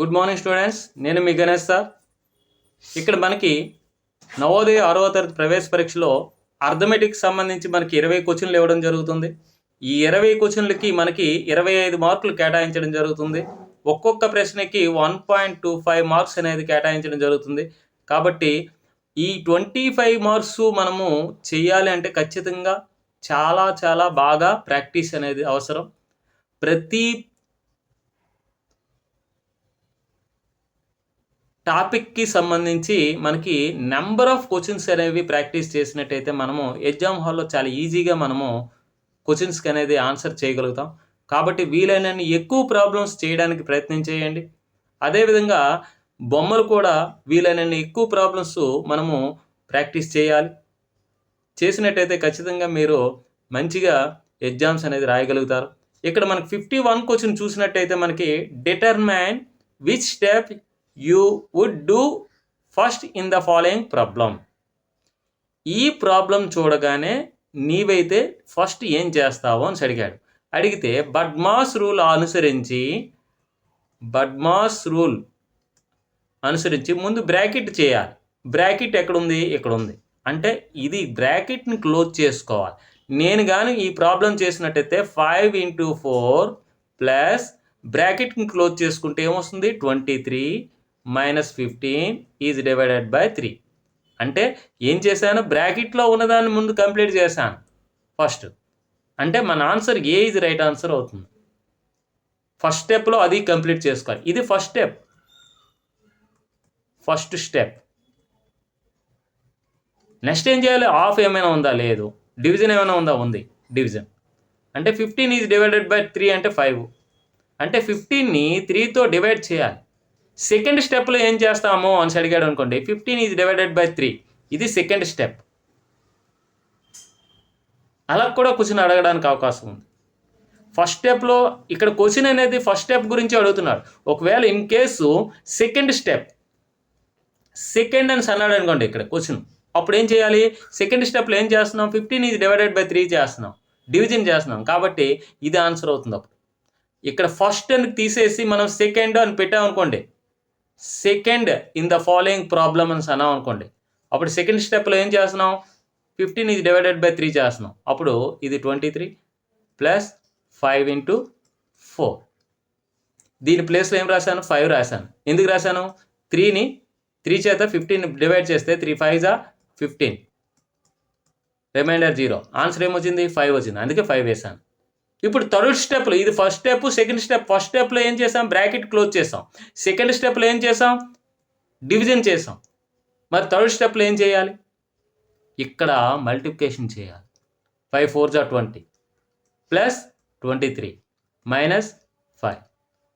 Good morning students నేను మీ Ganesh sir. ఇక్కడ మనకి నవోదయ ఆరవ తరగతి ప్రవేశ పరీక్షలో అర్థమెటిక్ సంబంధించి మనకి ఇరవై క్వశ్చన్లు ఇవ్వడం జరుగుతుంది. ఈ ఇరవై క్వశ్చన్లకి మనకి ఇరవై ఐదు మార్కులు కేటాయించడం జరుగుతుంది. ఒక్కొక్క ప్రశ్నకి one point two five marks అనేది కేటాయించడం జరుగుతుంది. కాబట్టి ఈ ట్వంటీ ఫైవ్ మార్క్స్ మనము చేయాలి అంటే ఖచ్చితంగా చాలా చాలా బాగా ప్రాక్టీస్ అనేది అవసరం. ప్రతి టాపిక్కి సంబంధించి మనకి నెంబర్ ఆఫ్ క్వశ్చన్స్ అనేవి ప్రాక్టీస్ చేసినట్టయితే మనము ఎగ్జామ్ హాల్లో చాలా ఈజీగా మనము క్వశ్చన్స్కి అనేది ఆన్సర్ చేయగలుగుతాం. కాబట్టి వీలైనన్ని ఎక్కువ ప్రాబ్లమ్స్ చేయడానికి ప్రయత్నం చేయండి. అదేవిధంగా బొమ్మలు కూడా వీలైనన్ని ఎక్కువ ప్రాబ్లమ్స్ మనము ప్రాక్టీస్ చేయాలి. చేసినట్టయితే ఖచ్చితంగా మీరు మంచిగా ఎగ్జామ్స్ అనేది రాయగలుగుతారు. ఇక్కడ మనకి ఫిఫ్టీ వన్ క్వశ్చన్ చూసినట్టయితే మనకి determine which step you would do first in the following problem ఈ ప్రాబ్లం చూడగానే నీవైతే ఫస్ట్ ఏం చేస్తావు అని అడిగాడు. అడిగితే బడ్మాస్ రూల్ అనుసరించి బడ్మాస్ రూల్ అనుసరించి ముందు బ్రాకెట్ చేయాలి. బ్రాకెట్ ఎక్కడుంది? ఇక్కడ ఉంది అంటే ఇది బ్రాకెట్ని క్లోజ్ చేసుకోవాలి. నేను కానీ ఈ ప్రాబ్లం చేసినట్టయితే ఫైవ్ ఇంటూ ఫోర్ ప్లస్ బ్రాకెట్ని క్లోజ్ చేసుకుంటే ఏమొస్తుంది? Twenty three minus fifteen is divided by three అంటే ఏం చేశాను? బ్రాకెట్లో ఉన్నదాన్ని ముందు కంప్లీట్ చేశాను. ఫస్ట్ అంటే మన ఆన్సర్ ఏ ఇది రైట్ ఆన్సర్ అవుతుంది. ఫస్ట్ స్టెప్లో అది కంప్లీట్ చేసుకోవాలి. ఇది first step first step next ఏం చేయాలి? ఆఫ్ ఏమైనా ఉందా? లేదు. డివిజన్ ఏమైనా ఉందా? ఉంది. డివిజన్ అంటే fifteen is divided by three అంటే ఫైవ్ అంటే ఫిఫ్టీన్ని త్రీతో డివైడ్ చేయాలి. సెకండ్ స్టెప్లో ఏం చేస్తాము అని అడిగాడు అనుకోండి. Fifteen is divided by three ఇది సెకండ్ స్టెప్ అలా కూడా క్వశ్చన్ అడగడానికి అవకాశం ఉంది. ఫస్ట్ స్టెప్లో ఇక్కడ క్వశ్చన్ అనేది ఫస్ట్ స్టెప్ గురించి అడుగుతున్నాడు ఒకవేళ in case second step second అని అన్నాడు అనుకోండి ఇక్కడ క్వశ్చన్ అప్పుడు ఏం చేయాలి? సెకండ్ స్టెప్లో ఏం చేస్తున్నాం? Fifteen is divided by three చేస్తున్నాం. డివిజన్ చేస్తున్నాం. కాబట్టి ఇది ఆన్సర్ అవుతుంది అప్పుడు. ఇక్కడ ఫస్ట్ అని తీసేసి మనం సెకండ్ అని పెట్టామనుకోండి. Second in the following problem అని అన్నాం అనుకోండి. అప్పుడు సెకండ్ స్టెప్లో ఏం చేస్తున్నాం? Fifteen is divided by three చేస్తున్నాం. అప్పుడు ఇది twenty three plus five into four దీని ప్లేస్లో ఏం రాశాను? ఫైవ్ రాశాను. ఎందుకు రాశాను? త్రీని త్రీ చేత ఫిఫ్టీన్ డివైడ్ చేస్తే త్రీ ఫైవ్ జా ఫిఫ్టీన్ రిమైండర్ జీరో ఆన్సర్ ఏమొచ్చింది? ఫైవ్ వచ్చింది. అందుకే ఫైవ్ వేసాను ఇప్పుడు థర్డ్ స్టెప్లో ఇది first step second step first స్టెప్లో ఏం చేసాం? బ్రాకెట్ క్లోజ్ చేసాం. సెకండ్ స్టెప్లో ఏం చేసాం? డివిజన్ చేసాం. మరి థర్డ్ స్టెప్లో ఏం చేయాలి? ఇక్కడ మల్టిప్లికేషన్ చేయాలి. ఫైవ్ ఫోర్ జా twenty plus twenty three minus five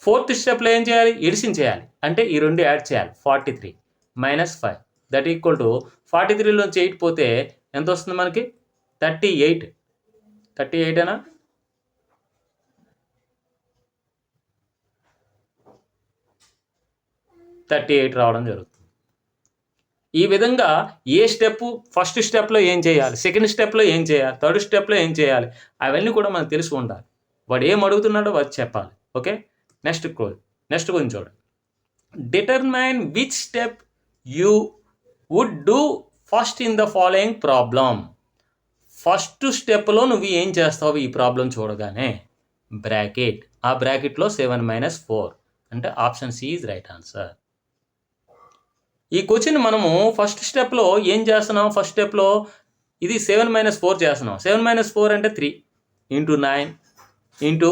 fourth స్టెప్లో ఏం చేయాలి? ఎడిషన్ చేయాలి. అంటే ఈ రెండు యాడ్ చేయాలి. Forty three minus five that equal to forty త్రీలోంచి eight పోతే ఎంత వస్తుంది మనకి? థర్టీ ఎయిట్ థర్టీ ఎయిట్ అయినా థర్టీ ఎయిట్ రావడం జరుగుతుంది. ఈ విధంగా ఏ స్టెప్ ఫస్ట్ స్టెప్లో ఏం చేయాలి సెకండ్ స్టెప్లో ఏం చేయాలి థర్డ్ స్టెప్లో ఏం చేయాలి అవన్నీ కూడా మనకు తెలిసి ఉండాలి. వాడు ఏం అడుగుతున్నాడో వాడు చెప్పాలి. ఓకే? నెక్స్ట్ క్లోజ్ నెక్స్ట్ కొంచెం చూడండి. Determine which step you would do first in the following problem first స్టెప్లో నువ్వు ఏం చేస్తావు ఈ ప్రాబ్లం చూడగానే? బ్రాకెట్ ఆ బ్రాకెట్లో సెవెన్ మైనస్ ఫోర్ అంటే option C is right answer ఈ క్వశ్చన్ మనము ఫస్ట్ స్టెప్లో ఏం చేస్తున్నాం? ఫస్ట్ స్టెప్లో ఇది సెవెన్ మైనస్ ఫోర్ చేస్తున్నాం. సెవెన్ మైనస్ ఫోర్ అంటే three into nine into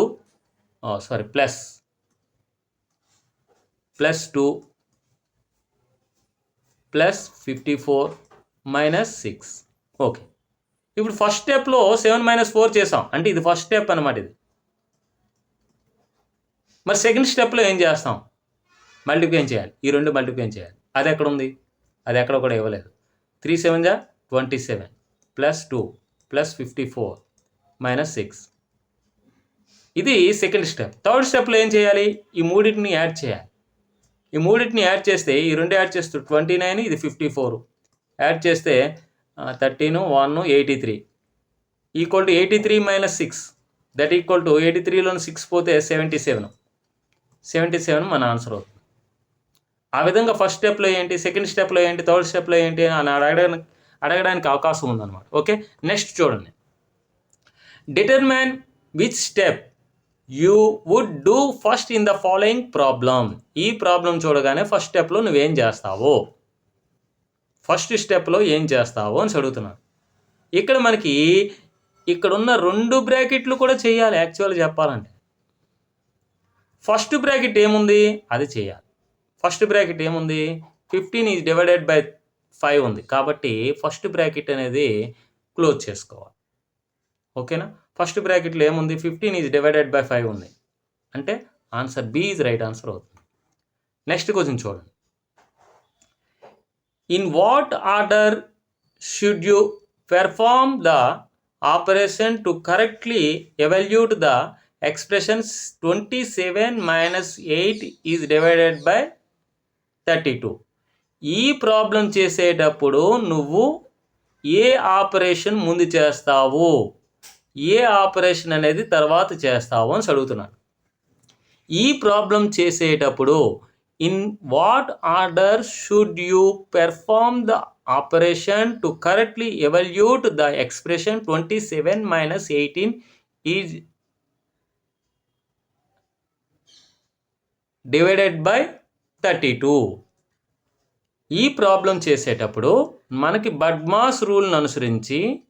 sorry plus plus two plus fifty four minus six okay ఇప్పుడు ఫస్ట్ స్టెప్లో సెవెన్ మైనస్ ఫోర్ చేసాం. అంటే ఇది ఫస్ట్ స్టెప్ అనమాట ఇది. మరి సెకండ్ స్టెప్లో ఏం చేస్తాం? మల్టిప్లికేషన్ చేయాలి. ఈ రెండు మల్టిప్లికేషన్ చేయాలి. అది ఎక్కడ ఉంది అది ఎక్కడ కూడా ఇవ్వలేదు. త్రీ సెవెన్ జా twenty seven. Plus two. Plus fifty four. Minus six. ఇది సెకండ్ స్టెప్. థర్డ్ స్టెప్లో ఏం చేయాలి? ఈ మూడింటిని యాడ్ చేయాలి. ఈ మూడింటిని యాడ్ చేస్తే ఈ రెండు యాడ్ చేస్తూ ట్వంటీ నైన్ ఇది ఫిఫ్టీ ఫోర్. యాడ్ చేస్తే thirteen one eighty three. Equal to eighty three minus six. That equal to eighty త్రీలో సిక్స్ పోతే సెవెంటీ సెవెన్. సెవెంటీ సెవెన్ మన ఆన్సర్ అవుతుంది. ఆ విధంగా ఫస్ట్ స్టెప్లో ఏంటి సెకండ్ స్టెప్లో ఏంటి థర్డ్ స్టెప్లో ఏంటి అని అడగడానికి అడగడానికి అవకాశం ఉందన్నమాట. ఓకే? నెక్స్ట్ చూడండి. Determine which step you would do first in the following problem ఈ ప్రాబ్లం చూడగానే ఫస్ట్ స్టెప్లో నువ్వేం చేస్తావు? ఫస్ట్ స్టెప్లో ఏం చేస్తావు అని అడుగుతున్నాను ఇక్కడ మనకి ఇక్కడ ఉన్న రెండు బ్రాకెట్లు కూడా చేయాలి యాక్చువల్గా చెప్పాలంటే. ఫస్ట్ బ్రాకెట్ ఏముంది? అది చేయాలి. ఫస్ట్ బ్రాకెట్ ఏముంది? Fifteen is divided by five ఉంది. కాబట్టి ఫస్ట్ బ్రాకెట్ అనేది క్లోజ్ చేసుకోవాలి. ఓకేనా? ఫస్ట్ బ్రాకెట్లో ఏముంది? Fifteen is divided by five ఉంది. అంటే answer B is right answer అవుతుంది. నెక్స్ట్ క్వశ్చన్ చూడండి. In what order should you perform the operation to correctly evaluate the expressions twenty seven minus eight is divided by thirty two. ఈ problem చేసేటప్పుడు నువ్వు ఏ operation ముందు చేస్తావు? ఏ operation అనేది తర్వాత చేస్తావు అని అడుగుతున్నాను. ఈ ప్రాబ్లం చేసేటప్పుడు in what order should you perform the operation to correctly evaluate the expression twenty seven minus eighteen is divided by thirty two. ఈ ప్రాబ్లం చేసేటప్పుడు మనకి బడ్మాస్ రూల్ని అనుసరించి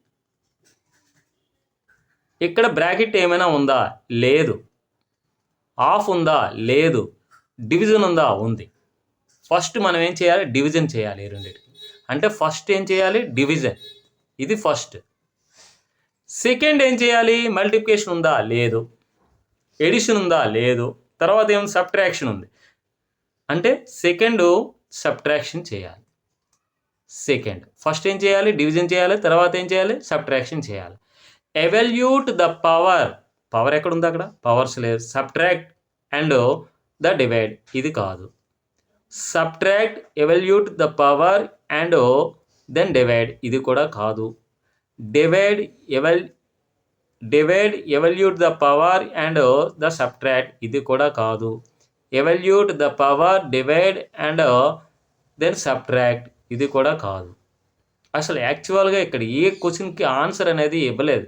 ఇక్కడ బ్రాకెట్ ఏమైనా ఉందా? లేదు. ఆఫ్ ఉందా? లేదు. డివిజన్ ఉందా? ఉంది. ఫస్ట్ మనం ఏం చేయాలి? డివిజన్ చేయాలి ఈ రెండింటికి. అంటే ఫస్ట్ ఏం చేయాలి? డివిజన్. ఇది ఫస్ట్. సెకండ్ ఏం చేయాలి? మల్టిప్లికేషన్ ఉందా? లేదు. ఎడిషన్ ఉందా? లేదు. తర్వాత ఏం సబ్ట్రాక్షన్ ఉంది? అంటే సెకండ్ సబ్ట్రాక్షన్ చేయాలి. సెకండ్ ఫస్ట్ ఏం చేయాలి? డివిజన్ చేయాలి. తర్వాత ఏం చేయాలి? సబ్ట్రాక్షన్ చేయాలి. ఎవల్యూట్ ద పవర్ పవర్ ఎక్కడ ఉంది అక్కడ? పవర్స్ లేదు. సబ్ట్రాక్ట్ అండ్ ద డివైడ్ ఇది కాదు. Subtract evaluate the power and then divide ఇది కూడా కాదు. Divide eval divide evaluate the power and the subtract ఇది కూడా కాదు. Evaluate the power divide and then subtract ఇది కూడా కాదు. అసలు యాక్చువల్గా ఇక్కడ ఏ క్వశ్చన్కి ఆన్సర్ అనేది ఇవ్వలేదు.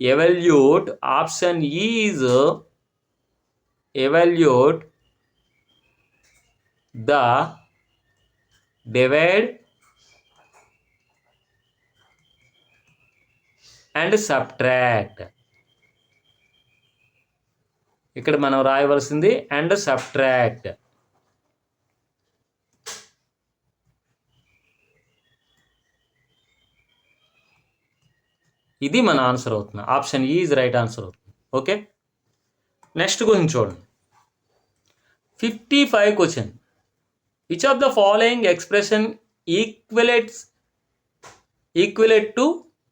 Evaluate option is evaluate the divide and subtract ఇక్కడ మనం రాయవలసింది అండ్ సబ్ట్రాక్ట్ ఇది మన ఆన్సర్ అవుతుంది. ఆప్షన్ ఈజ్ రైట్ ఆన్సర్ అవుతుంది. ఓకే నెక్స్ట్ క్వశ్చన్ చూడండి. Fifty five question which of the following expression equalates equalate to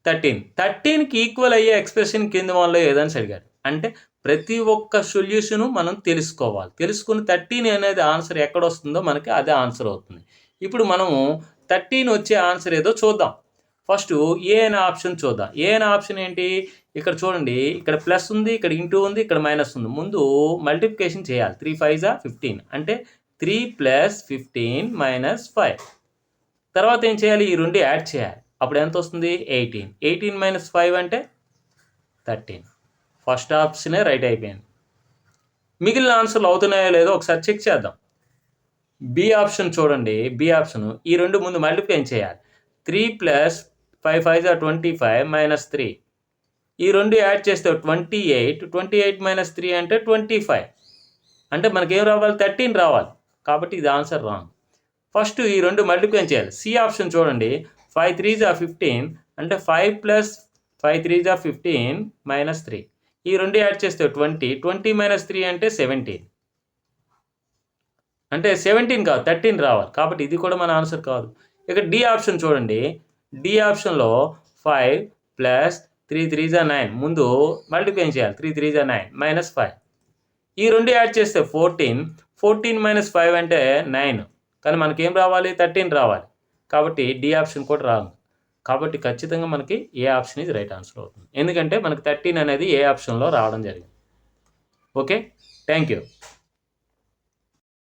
thirteen థర్టీన్కి equal అయ్యే expression కింద వాళ్ళలో ఏదని అడిగారు అంటే ప్రతి ఒక్క సొల్యూషను మనం తెలుసుకోవాలి. తెలుసుకుని థర్టీన్ అనేది ఆన్సర్ ఎక్కడ వస్తుందో మనకి అదే ఆన్సర్ అవుతుంది. ఇప్పుడు మనము థర్టీన్ వచ్చే ఆన్సర్ ఏదో చూద్దాం. ఫస్ట్ ఏ అనే ఆప్షన్ చూద్దాం. ఏ అనే ఆప్షన్ ఏంటి? ఇక్కడ చూడండి. ఇక్కడ ప్లస్ ఉంది ఇక్కడ ఇంటూ ఉంది ఇక్కడ మైనస్ ఉంది. ముందు మల్టిప్లికేషన్ చేయాలి. త్రీ ఫైవ్ జా ఫిఫ్టీన్. అంటే three plus fifteen minus five. తర్వాత ఏం చేయాలి? ఈ రెండు యాడ్ చేయాలి. అప్పుడు ఎంత వస్తుంది? ఎయిటీన్. ఎయిటీన్ మైనస్ ఫైవ్ అంటే థర్టీన్. ఫస్ట్ ఆప్షనే రైట్ అయిపోయింది. మిగిలిన ఆన్సర్లు అవుతున్నాయో లేదో ఒకసారి చెక్ చేద్దాం. బి ఆప్షన్ చూడండి. బి ఆప్షన్ ఈ రెండు ముందు మల్టిప్లై చేయాలి. త్రీ ప్లస్ ఫైవ్ ఫైవ్ జా ట్వంటీ ఫైవ్ మైనస్ త్రీ. ఈ రెండు యాడ్ చేస్తే twenty eight. Twenty eight minus three అంటే ట్వంటీ ఫైవ్. అంటే మనకేం రావాలి? థర్టీన్ రావాలి. కాబట్టి ఇది ఆన్సర్ రాంగ్. ఫస్ట్ ఈ రెండు మల్టిప్లై చేయాలి. సి ఆప్షన్ చూడండి. ఫైవ్ త్రీ జా ఫిఫ్టీన్. అంటే ఫైవ్ ప్లస్ ఫైవ్ త్రీ జా ఫిఫ్టీన్ మైనస్ త్రీ. ఈ రెండు యాడ్ చేస్తే ట్వంటీ. ట్వంటీ మైనస్ త్రీ అంటే సెవెంటీన్ అంటే సెవెంటీన్ కాదు థర్టీన్ రావాలి. కాబట్టి ఇది కూడా మన ఆన్సర్ కాదు. ఇక డి ఆప్షన్ చూడండి. డి ఆప్షన్లో ఫైవ్ ప్లస్ త్రీ త్రీ జా నైన్ ముందు మల్టిప్లై చేయాలి? త్రీ త్రీ జా నైన్ మైనస్ ఫైవ్ ఈ రెండు యాడ్ చేస్తే ఫోర్టీన్ ఫోర్టీన్ మైనస్ ఫైవ్ అంటే నైన్ కానీ మనకేం రావాలి? థర్టీన్ రావాలి. కాబట్టి డి ఆప్షన్ కూడా రాదు. కాబట్టి ఖచ్చితంగా మనకి ఏ ఆప్షన్ ఇది రైట్ ఆన్సర్ అవుతుంది. ఎందుకంటే మనకి థర్టీన్ అనేది ఏ ఆప్షన్లో రావడం జరిగింది. ఓకే? Thank you.